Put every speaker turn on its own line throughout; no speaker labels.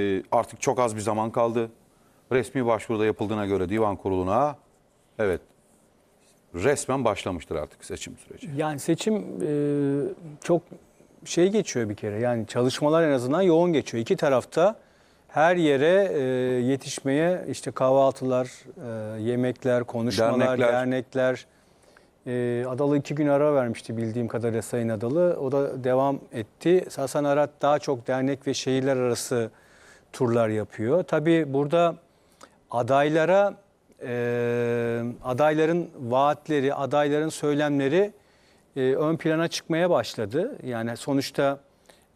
Ee, artık çok az bir zaman kaldı. Resmi başvuruda yapıldığına göre divan kuruluna evet resmen başlamıştır artık seçim süreci.
Yani seçim e, çok şey geçiyor bir kere. Yani çalışmalar en azından yoğun geçiyor. İki tarafta her yere e, yetişmeye işte kahvaltılar, e, yemekler, konuşmalar,
Dernekler.
dernekler. E, Adalı iki gün ara vermişti bildiğim kadarıyla Sayın Adalı. O da devam etti. Hasan Arat daha çok dernek ve şehirler arası turlar yapıyor. Tabii burada adaylara e, adayların vaatleri, adayların söylemleri e, ön plana çıkmaya başladı. Yani sonuçta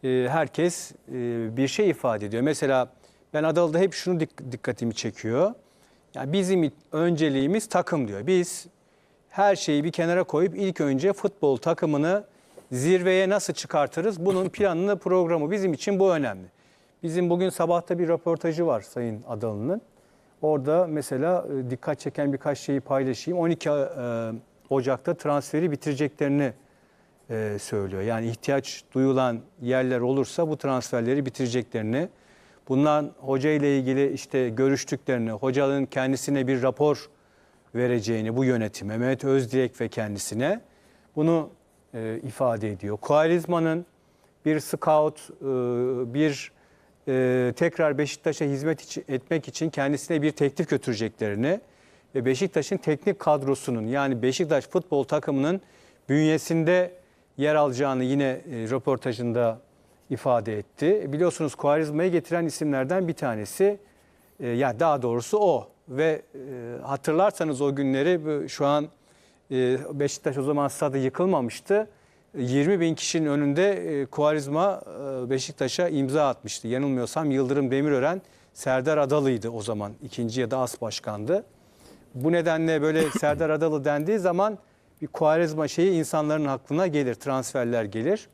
e, herkes e, bir şey ifade ediyor. Mesela ben Adalı'da hep şunu dik- dikkatimi çekiyor. Yani bizim önceliğimiz takım diyor. Biz her şeyi bir kenara koyup ilk önce futbol takımını zirveye nasıl çıkartırız? Bunun planını, programı bizim için bu önemli. Bizim bugün sabahta bir röportajı var Sayın Adalı'nın. Orada mesela e, dikkat çeken birkaç şeyi paylaşayım. 12 e, Ocak'ta transferi bitireceklerini e, söylüyor. Yani ihtiyaç duyulan yerler olursa bu transferleri bitireceklerini, bundan hoca ile ilgili işte görüştüklerini, hocanın kendisine bir rapor vereceğini bu yönetime, Mehmet Özdilek ve kendisine bunu ifade ediyor. Koalizmanın bir scout, bir e, tekrar Beşiktaş'a hizmet içi- etmek için kendisine bir teklif götüreceklerini ve Beşiktaş'ın teknik kadrosunun yani Beşiktaş futbol takımının bünyesinde yer alacağını yine e, röportajında ifade etti. Biliyorsunuz Koalizma'yı getiren isimlerden bir tanesi e, ya daha doğrusu o ve e, hatırlarsanız o günleri şu an e, Beşiktaş o zaman stadı yıkılmamıştı. 20 bin kişinin önünde e, Kuarizma e, Beşiktaş'a imza atmıştı. Yanılmıyorsam Yıldırım Demirören Serdar Adalı'ydı o zaman. ikinci ya da as başkandı. Bu nedenle böyle Serdar Adalı dendiği zaman bir Kuarizma şeyi insanların aklına gelir, transferler gelir.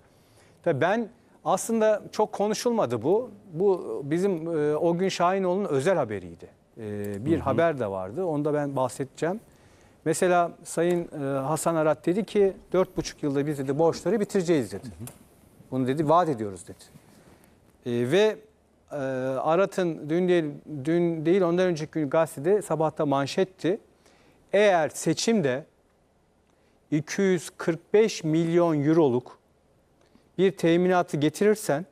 Tabii ben aslında çok konuşulmadı bu. Bu bizim e, o gün Şahinoğlu'nun özel haberiydi. Bir haber de vardı. Onu da ben bahsedeceğim. Mesela Sayın e, Hasan Arat dedi ki 4,5 yılda biz dedi borçları bitireceğiz dedi. Bunu dedi vaat ediyoruz dedi. E, ve e, Arat'ın dün değil, dün değil ondan önceki gün gazetede sabahta manşetti. Eğer seçimde 245 milyon euroluk bir teminatı getirirsen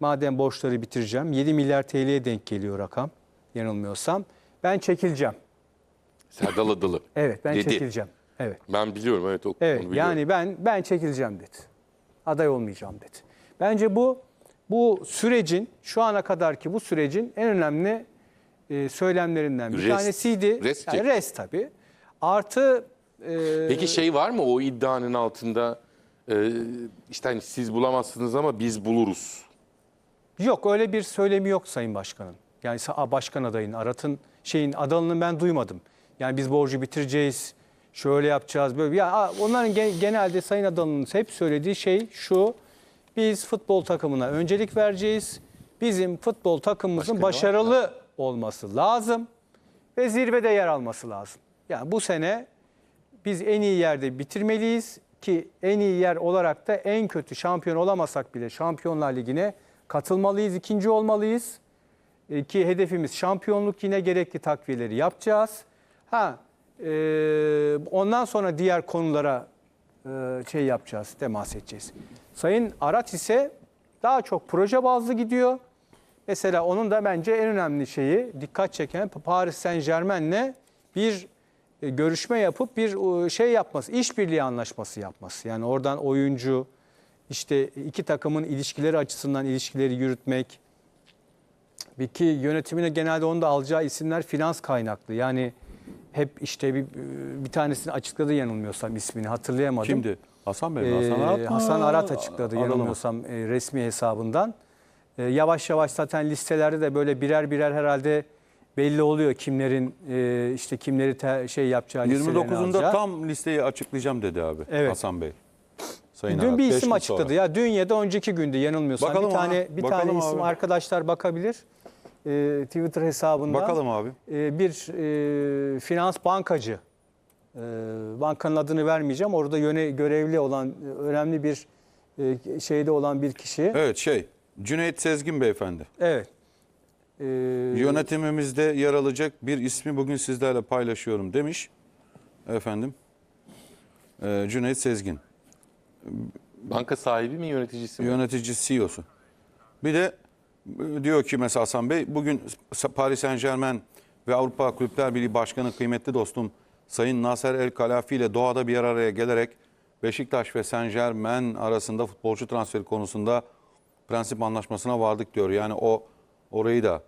madem borçları bitireceğim 7 milyar TL'ye denk geliyor rakam yanılmıyorsam ben çekileceğim.
Serdal Adalı.
Evet ben
Dedi.
çekileceğim. Evet.
Ben biliyorum evet o
Evet
onu biliyorum.
yani ben ben çekileceğim dedi. Aday olmayacağım dedi. Bence bu bu sürecin şu ana kadarki bu sürecin en önemli e, söylemlerinden bir
Rest.
tanesiydi.
Rest
yani rest tabii. Artı e,
Peki şey var mı o iddianın altında e, işte hani siz bulamazsınız ama biz buluruz.
Yok öyle bir söylemi yok Sayın Başkan'ın. Yani başkan adayın, Arat'ın şeyin adalını ben duymadım. Yani biz borcu bitireceğiz, şöyle yapacağız böyle. Ya onların gen- genelde Sayın Adalı'nın hep söylediği şey şu. Biz futbol takımına öncelik vereceğiz. Bizim futbol takımımızın başarılı olması lazım ve zirvede yer alması lazım. Yani bu sene biz en iyi yerde bitirmeliyiz ki en iyi yer olarak da en kötü şampiyon olamasak bile Şampiyonlar Ligi'ne katılmalıyız, ikinci olmalıyız. E, Ki hedefimiz şampiyonluk yine gerekli takviyeleri yapacağız. Ha, e, ondan sonra diğer konulara e, şey yapacağız, temas edeceğiz. Sayın Arat ise daha çok proje bazlı gidiyor. Mesela onun da bence en önemli şeyi dikkat çeken Paris Saint Germain'le bir e, görüşme yapıp bir şey yapması, işbirliği anlaşması yapması. Yani oradan oyuncu, işte iki takımın ilişkileri açısından ilişkileri yürütmek. Bir ki yönetimine genelde onu da alacağı isimler finans kaynaklı. Yani hep işte bir, bir tanesini açıkladı yanılmıyorsam ismini hatırlayamadım.
Kimdi? Hasan Bey mi? Hasan Arat mı?
Hasan Arat açıkladı
Adalı mı?
yanılmıyorsam e, resmi hesabından. E, yavaş yavaş zaten listelerde de böyle birer birer herhalde belli oluyor kimlerin e, işte kimleri te- şey yapacağı listelerini
29'unda
alacağı.
tam listeyi açıklayacağım dedi abi
Evet.
Hasan Bey. Sayın
Dün
Arat,
bir isim açıkladı
sonra.
ya dün ya da önceki gündü yanılmıyorsam
Bakalım
bir tane
abi,
bir
bakalım
tane isim
abi.
arkadaşlar bakabilir. E, Twitter hesabından.
Bakalım abi.
E, bir e, finans bankacı. E, bankanın adını vermeyeceğim. Orada yöne görevli olan e, önemli bir e, şeyde olan bir kişi.
Evet şey Cüneyt Sezgin beyefendi.
Evet. Ee,
Yönetimimizde yer alacak bir ismi bugün sizlerle paylaşıyorum demiş. Efendim. Ee, Cüneyt Sezgin.
Banka sahibi mi yöneticisi mi?
Yönetici CEO'su. Bir de e, diyor ki mesela Hasan Bey bugün Paris Saint Germain ve Avrupa Kulüpler Birliği Başkanı kıymetli dostum Sayın Nasser El Kalafi ile doğada bir araya gelerek Beşiktaş ve Saint Germain arasında futbolcu transferi konusunda prensip anlaşmasına vardık diyor. Yani o orayı da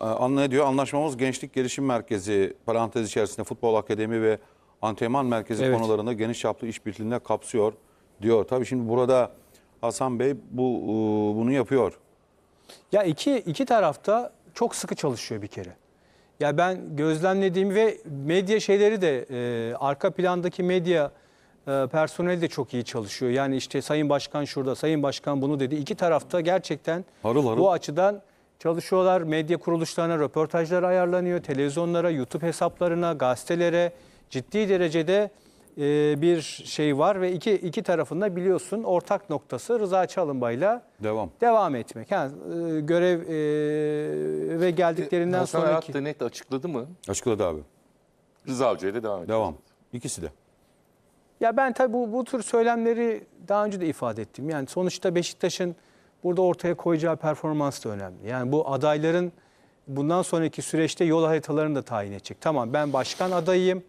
e, anla diyor. Anlaşmamız Gençlik Gelişim Merkezi parantez içerisinde futbol akademi ve antrenman merkezi
Evet.
konularında geniş çaplı işbirliğinde kapsıyor diyor. Tabii şimdi burada Hasan Bey bu e, bunu yapıyor.
Ya iki, iki tarafta çok sıkı çalışıyor bir kere. Ya ben gözlemlediğim ve medya şeyleri de e, arka plandaki medya e, personeli de çok iyi çalışıyor. Yani işte Sayın Başkan şurada, Sayın Başkan bunu dedi. İki tarafta gerçekten
Harıl harıl.
bu açıdan çalışıyorlar. Medya kuruluşlarına röportajlar ayarlanıyor. Televizyonlara, YouTube hesaplarına, gazetelere ciddi derecede e, bir şey var ve iki, iki tarafında biliyorsun ortak noktası Rıza Çalınbay'la
Devam.
devam etmek. Yani, e, görev e, ve geldiklerinden
Hasan Arat
sonraki
da net açıkladı mı?
Açıkladı abi.
Rıza Hoca'ya da devam ediyor.
Devam. İkisi de.
Ya ben tabii bu, bu tür söylemleri daha önce de ifade ettim. Yani sonuçta Beşiktaş'ın burada ortaya koyacağı performans da önemli. Yani bu adayların bundan sonraki süreçte yol haritalarını da tayin edecek. Tamam ben başkan adayıyım.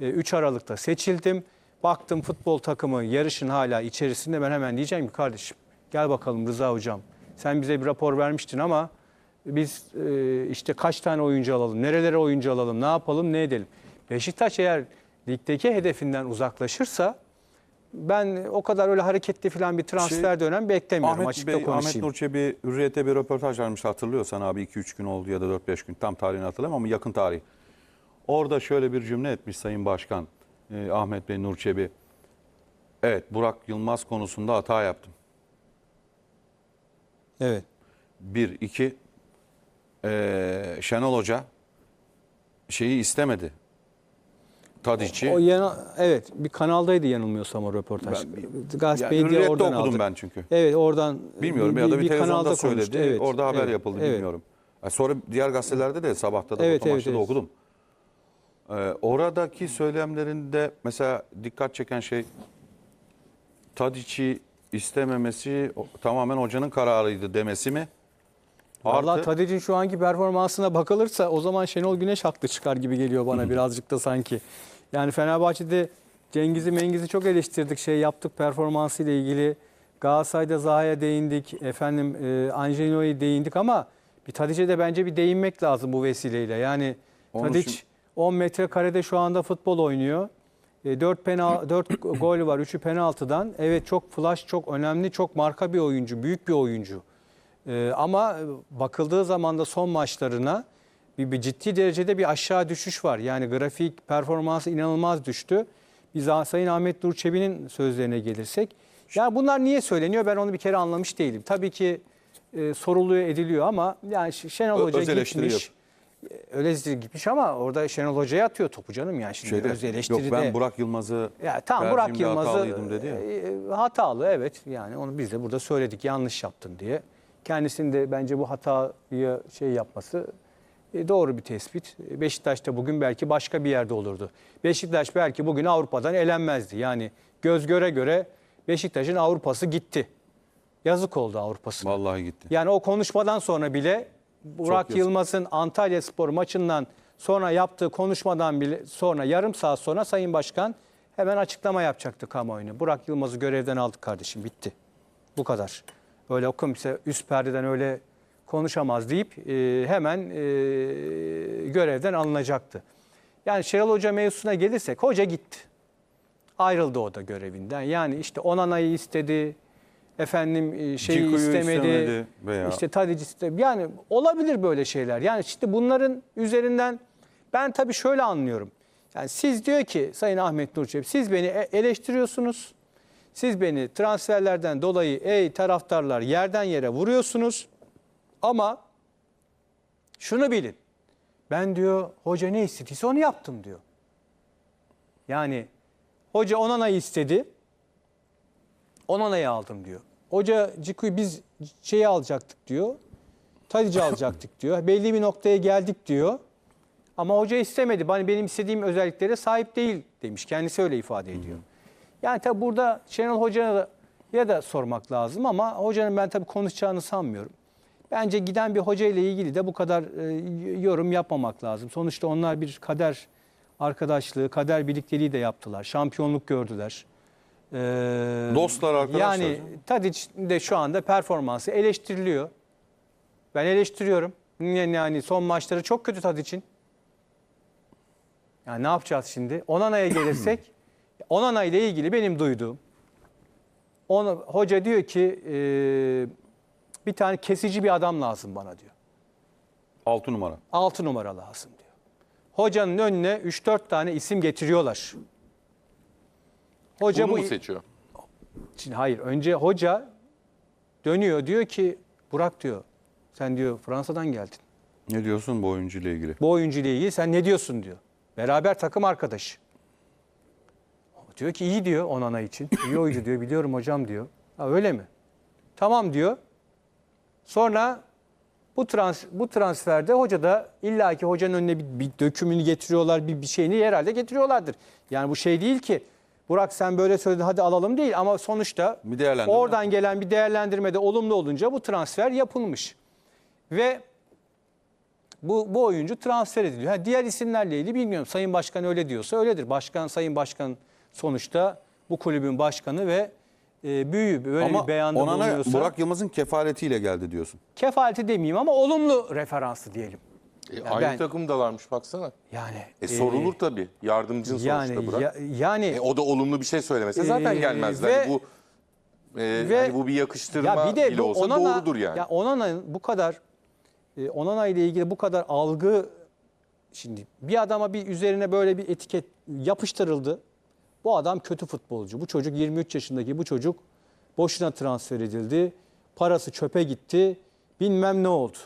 E, 3 Aralık'ta seçildim. Baktım futbol takımı yarışın hala içerisinde ben hemen diyeceğim ki kardeşim gel bakalım Rıza hocam. Sen bize bir rapor vermiştin ama biz e, işte kaç tane oyuncu alalım, nerelere oyuncu alalım, ne yapalım, ne edelim. Beşiktaş eğer ligdeki hedefinden uzaklaşırsa ben o kadar öyle hareketli falan bir transfer dönem beklemiyorum
Ahmet,
açıkta
Bey, Ahmet
konuşayım.
Nur Çebi Hürriyet'e bir röportaj vermiş hatırlıyorsan abi 2-3 gün oldu ya da 4-5 gün tam tarihini hatırlamam ama yakın tarih. Orada şöyle bir cümle etmiş Sayın Başkan e, Ahmet Bey Nur Çebi. Evet Burak Yılmaz konusunda hata yaptım.
Evet.
Bir, iki, e, Şenol Hoca şeyi istemedi. Tadic'i.
O yana, evet bir kanaldaydı yanılmıyorsam o röportaj.
Ben-
Gazeteyi
Yani
diye oradan
okudum
aldık.
ben çünkü.
Evet oradan
Bilmiyorum ya da bir, televizyonda
kanalda
söyledi.
konuştu. Evet,
Orada haber
evet,
yapıldı
evet.
bilmiyorum. E, Sonra diğer gazetelerde de sabahta da
Evet,
evet,
evet, evet.
da okudum. Ee, oradaki söylemlerinde mesela dikkat çeken şey Tadic'i istememesi o- tamamen hocanın kararıydı demesi mi?
Vallahi
Artı-
Tadic'in şu anki performansına bakılırsa o zaman Şenol Güneş haklı çıkar gibi geliyor bana birazcık da sanki. Yani Fenerbahçe'de Cengiz'i Mengiz'i çok eleştirdik şey yaptık performansı ile ilgili. Galatasaray'da Zaha'ya değindik. Efendim e, Angelino'ya değindik ama bir Tadic'e de bence bir değinmek lazım bu vesileyle. Yani
Onu
Tadic
şimdi-
10 metrekarede şu anda futbol oynuyor. 4 penal 4 gol var. 3'ü penaltıdan. Evet çok flash, çok önemli, çok marka bir oyuncu, büyük bir oyuncu. Ee, ama bakıldığı zaman da son maçlarına bir, bir ciddi derecede bir aşağı düşüş var. Yani grafik performansı inanılmaz düştü. Biz Sayın Ahmet Nur Çebi'nin sözlerine gelirsek. Ya bunlar niye söyleniyor ben onu bir kere anlamış değilim. Tabii ki e, soruluyor ediliyor ama yani Şenol Hoca
öz
gitmiş. Öyle gitmiş ama orada Şenol Hoca'ya atıyor topu canım yani şimdi
Şeyde,
öz eleştiride.
yok ben Burak Yılmaz'ı
Ya tamam Burak Yılmaz'ı
hatalıydım dedi ya.
e, hatalı evet yani onu biz de burada söyledik yanlış yaptın diye. Kendisinin de bence bu hatayı şey yapması e, doğru bir tespit. Beşiktaş da bugün belki başka bir yerde olurdu. Beşiktaş belki bugün Avrupa'dan elenmezdi. Yani göz göre göre Beşiktaş'ın Avrupa'sı gitti. Yazık oldu Avrupa'sı.
Vallahi gitti.
Yani o konuşmadan sonra bile Burak. Yılmaz'ın Antalya Spor maçından sonra yaptığı konuşmadan bile sonra yarım saat sonra Sayın Başkan hemen açıklama yapacaktı kamuoyuna. Burak Yılmaz'ı görevden aldık kardeşim bitti. Bu kadar. Öyle o kimse üst perdeden öyle konuşamaz deyip e, hemen e, görevden alınacaktı. Yani Şenol Hoca mevzusuna gelirsek hoca gitti. Ayrıldı o da görevinden. Yani işte Onana'yı istedi. Efendim e, şeyi
Ciku'yu
istemedi.
istemedi veya-
İşte Tadic istemedi. Yani olabilir böyle şeyler. Yani işte bunların üzerinden ben tabii şöyle anlıyorum. Yani siz diyor ki Sayın Ahmet Nur Çebi siz beni e- eleştiriyorsunuz. Siz beni transferlerden dolayı ey taraftarlar yerden yere vuruyorsunuz. Ama şunu bilin. Ben diyor hoca ne istediyse onu yaptım diyor. Yani hoca Onana'yı istedi. Onana'yı aldım diyor. Hoca Ciku'yu biz şeyi alacaktık diyor. Tadici alacaktık diyor. Belli bir noktaya geldik diyor. Ama hoca istemedi. Hani benim istediğim özelliklere sahip değil demiş. Kendisi öyle ifade ediyor. Yani tabi burada Şenol Hoca'ya da, ya da sormak lazım ama hocanın ben tabii konuşacağını sanmıyorum. Bence giden bir hoca ile ilgili de bu kadar e, yorum yapmamak lazım. Sonuçta onlar bir kader arkadaşlığı, kader birlikteliği de yaptılar. Şampiyonluk gördüler. Ee,
Dostlar, arkadaşlar.
Yani Tadic de şu anda performansı eleştiriliyor. Ben eleştiriyorum. Yani yani son maçları çok kötü Tadic'in. Yani ne yapacağız şimdi? Onana'ya gelirsek, Onana ile ilgili benim duyduğum, onu, hoca diyor ki e, bir tane kesici bir adam lazım bana diyor.
6 numara.
6 numara lazım diyor. Hocanın önüne 3-4 tane isim getiriyorlar. Hoca
Bunu
bu
mu seçiyor?
Şimdi hayır önce hoca dönüyor diyor ki Burak diyor sen diyor Fransa'dan geldin.
Ne diyorsun bu oyuncu ile ilgili?
Bu oyuncu ile ilgili sen ne diyorsun diyor. Beraber takım arkadaşı. Diyor ki iyi diyor Onana için. İyi oyuncu diyor biliyorum hocam diyor. Ha öyle mi? Tamam diyor. Sonra bu trans bu transferde hoca da illaki hocanın önüne bir, bir dökümünü getiriyorlar, bir, bir şeyini herhalde getiriyorlardır. Yani bu şey değil ki Burak sen böyle söyledin hadi alalım değil ama sonuçta
Bir değerlendirme.
oradan gelen bir değerlendirmede olumlu olunca bu transfer yapılmış. Ve bu, bu oyuncu transfer ediliyor. Ha, diğer isimlerle ilgili bilmiyorum. Sayın Başkan öyle diyorsa öyledir. Başkan, Sayın Başkan sonuçta bu kulübün başkanı ve e, büyüğü böyle
Ama
bir beyanda
Onana
bulunuyorsa.
Burak Yılmaz'ın kefaletiyle geldi diyorsun.
Kefaleti demeyeyim ama olumlu referansı diyelim.
E,
Ya
aynı
ben-
takımdalarmış baksana.
Yani
E, sorulur tabii. Yardımcın
yani
sonuçta Burak.
ya- yani
E, o da olumlu bir şey söylemese zaten
Ee,
gelmezler.
ve-
bu e,
ve-
hani bu bir yakıştırma
ya bir de
bile
bu
olsa
Onana,
doğrudur yani.
Ya Onana'nın bu kadar e, Onana ile ilgili bu kadar algı şimdi bir adama bir üzerine böyle bir etiket yapıştırıldı. Bu adam kötü futbolcu. Bu çocuk 23 yaşındaki bu çocuk boşuna transfer edildi. Parası çöpe gitti. Bilmem ne oldu.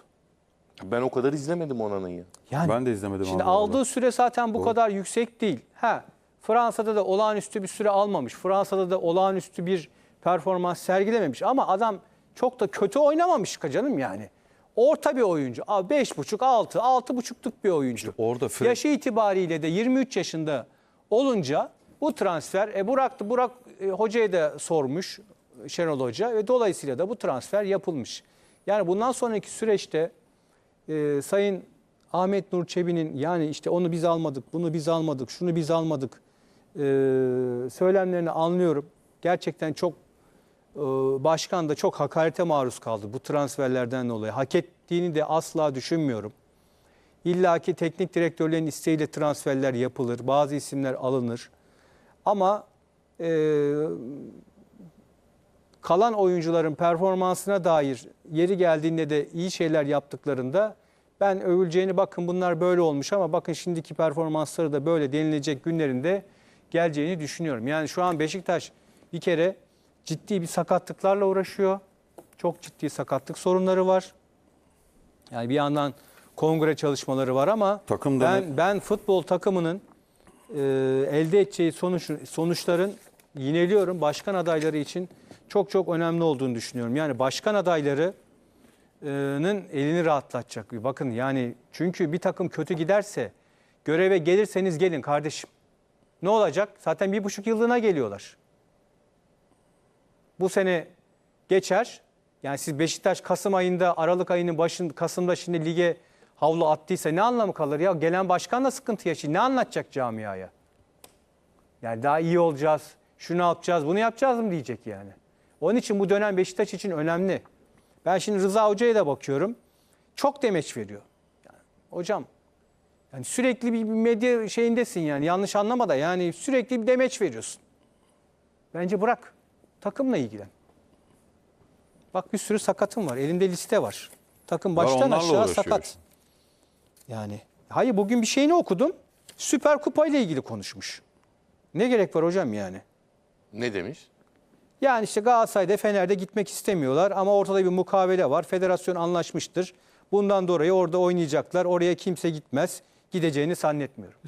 Ben o kadar izlemedim Onana'yı.
Yani
Ben de izlemedim
Şimdi
abi
aldığı
vallahi.
süre zaten bu kadar yüksek değil. Ha, Fransa'da da olağanüstü bir süre almamış. Fransa'da da olağanüstü bir performans sergilememiş. Ama adam çok da kötü oynamamış canım yani. Orta bir oyuncu. 5,5, 6, 6,5'luk bir oyuncu.
orada Fred-
Yaşı itibariyle de 23 yaşında olunca bu transfer, e Burak, Burak e, hocaya da sormuş Şenol Hoca ve dolayısıyla da bu transfer yapılmış. Yani bundan sonraki süreçte e, Sayın Ahmet Nur Çebi'nin yani işte onu biz almadık, bunu biz almadık, şunu biz almadık e, söylemlerini anlıyorum. Gerçekten çok e, başkan da çok hakarete maruz kaldı bu transferlerden dolayı. Hak ettiğini de asla düşünmüyorum. İlla ki teknik direktörlerin isteğiyle transferler yapılır, bazı isimler alınır. Ama e, kalan oyuncuların performansına dair yeri geldiğinde de iyi şeyler yaptıklarında ben övüleceğini bakın bunlar böyle olmuş ama bakın şimdiki performansları da böyle denilecek günlerinde geleceğini düşünüyorum. Yani şu an Beşiktaş bir kere ciddi bir sakatlıklarla uğraşıyor. Çok ciddi sakatlık sorunları var. Yani bir yandan kongre çalışmaları var ama
Takım
ben ben futbol takımının e, elde edeceği sonuç sonuçların yineliyorum başkan adayları için çok çok önemli olduğunu düşünüyorum. Yani başkan adaylarının elini rahatlatacak. Bakın yani çünkü bir takım kötü giderse göreve gelirseniz gelin kardeşim. Ne olacak? Zaten bir buçuk yıllığına geliyorlar. Bu sene geçer. Yani siz Beşiktaş Kasım ayında, Aralık ayının başında, Kasım'da şimdi lige havlu attıysa ne anlamı kalır ya? Gelen başkan da sıkıntı yaşıyor. Ne anlatacak camiaya? Yani daha iyi olacağız, şunu yapacağız, bunu yapacağız mı diyecek yani. Onun için bu dönem Beşiktaş için önemli. Ben şimdi Rıza Hoca'ya da bakıyorum. Çok demeç veriyor. Yani, hocam yani sürekli bir medya şeyindesin yani yanlış anlama da yani sürekli bir demeç veriyorsun. Bence bırak. Takımla ilgilen. Bak bir sürü sakatım var. Elinde liste var. Takım baştan aşağı sakat. Yani hayır bugün bir şeyini okudum. Süper Kupa ile ilgili konuşmuş. Ne gerek var hocam yani?
Ne demiş?
Yani işte Galatasaray'da Fener'de gitmek istemiyorlar ama ortada bir mukavele var. Federasyon anlaşmıştır. Bundan dolayı orada oynayacaklar. Oraya kimse gitmez. Gideceğini zannetmiyorum.